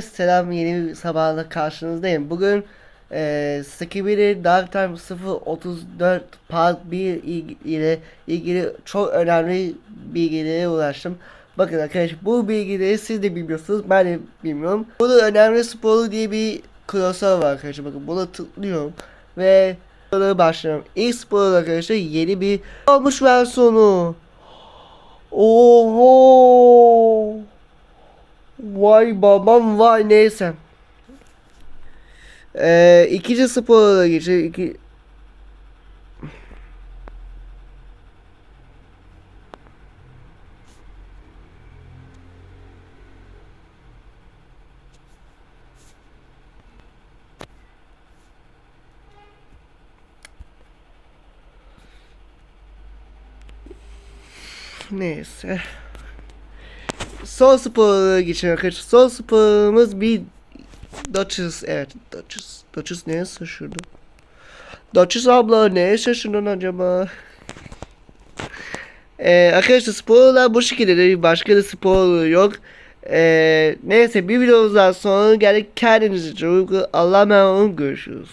Selam yeni bir sabahla karşınızdayım. Bugün eee Skibidi Dark Time 034 Part 1 il- ile ilgili çok önemli bilgilere ulaştım. Bakın arkadaşlar bu bilgileri siz de bilmiyorsunuz ben de bilmiyorum. Burada önemli sporu diye bir klasör var arkadaşlar bakın buna tıklıyorum ve sporu başlıyorum. İlk spor arkadaşlar yeni bir olmuş versiyonu. Oho. Vay babam vay neyse. Ee, ikinci spora geçelim. İki... Neyse. Son spora geçelim arkadaşlar. Son sporumuz bir Duchess. Evet Duchess. Duchess neye şaşırdı? Duchess abla neye şaşırdın acaba? Ee, arkadaşlar sporlar bu şekilde de başka da spor yok. Ee, neyse bir videomuzdan sonra geldik kendinize çok Allah'a emanet olun görüşürüz.